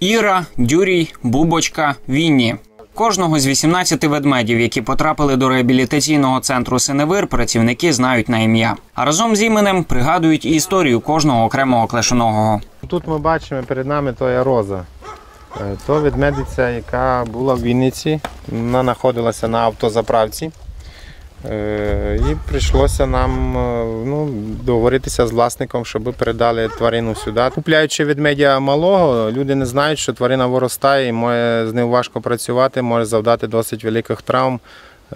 Іра, Дюрій, Бубочка, Вінні. Кожного з 18 ведмедів, які потрапили до реабілітаційного центру Синевир, працівники знають на ім'я. А разом з іменем пригадують і історію кожного окремого клешоногого. Тут ми бачимо перед нами то є роза. Е, То ведмедиця, яка була в Вінниці. Вона знаходилася на автозаправці. Е, І прийшлося нам е, ну, договоритися з власником, щоб передали тварину сюди. Купляючи ведмедя малого, люди не знають, що тварина виростає і може з ним важко працювати, може завдати досить великих травм.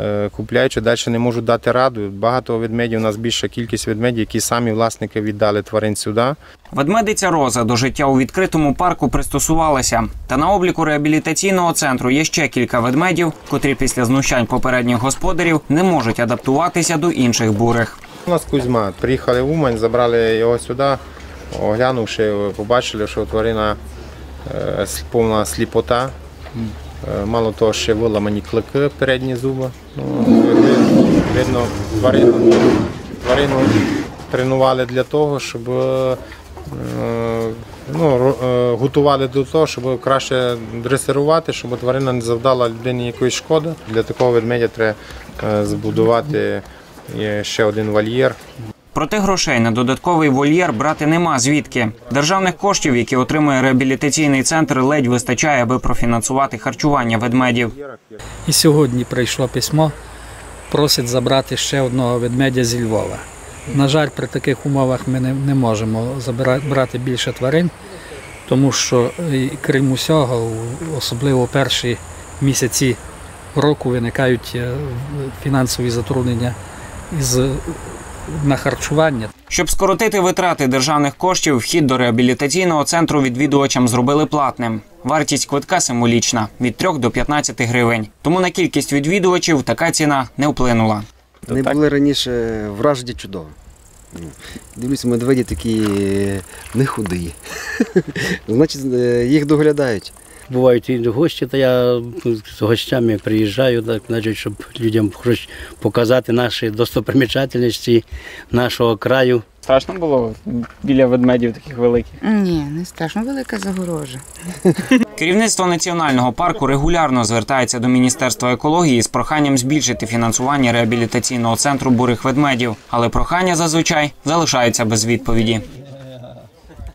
Е, Купляючи, далі не можуть дати раду. Багато ведмедів, у нас більша кількість ведмедів, які самі власники віддали тварин сюди. Ведмедиця Роза до життя у відкритому парку пристосувалася. Та на обліку реабілітаційного центру є ще кілька ведмедів, котрі після знущань попередніх господарів не можуть адаптуватися до інших бурих. У нас Кузьма. Приїхали в Умань, забрали його сюди, оглянувши, побачили, що тварина е, повна сліпота. Е, Мало того, ще виламані клики, передні зуби. Ну, видно, тварину, тварину тренували для того, щоб е, ну, готували до того, щоб краще дресирувати, щоб тварина не завдала людині якоїсь шкоди. Для такого ведмедя треба збудувати е, ще один вольєр. Проте грошей на додатковий вольєр брати нема звідки. Державних коштів, які отримує реабілітаційний центр, ледь вистачає, аби профінансувати харчування ведмедів. І сьогодні прийшло письмо, просить забрати ще одного ведмедя зі Львова. На жаль, при таких умовах ми не, не можемо брати більше тварин, тому що крім усього, особливо перші місяці року виникають е, фінансові затруднення із, на харчування. Щоб скоротити витрати державних коштів, вхід до реабілітаційного центру відвідувачам зробили платним. Вартість квитка символічна від 3 до 15 гривень. Тому на кількість відвідувачів така ціна не вплинула. Вони були раніше вражені чудово. Ну, Дивлюся, медведі такі е, не худі. Значить, е, їх доглядають. Бувають і гості, то я з гостями приїжджаю, так, значить, щоб людям хоч показати наші достопримічательності нашого краю. Страшно було біля ведмедів таких великих. Ні, не страшно велика загорожа. Керівництво національного парку регулярно звертається до Міністерства екології з проханням збільшити фінансування реабілітаційного центру бурих ведмедів, але прохання зазвичай залишаються без відповіді.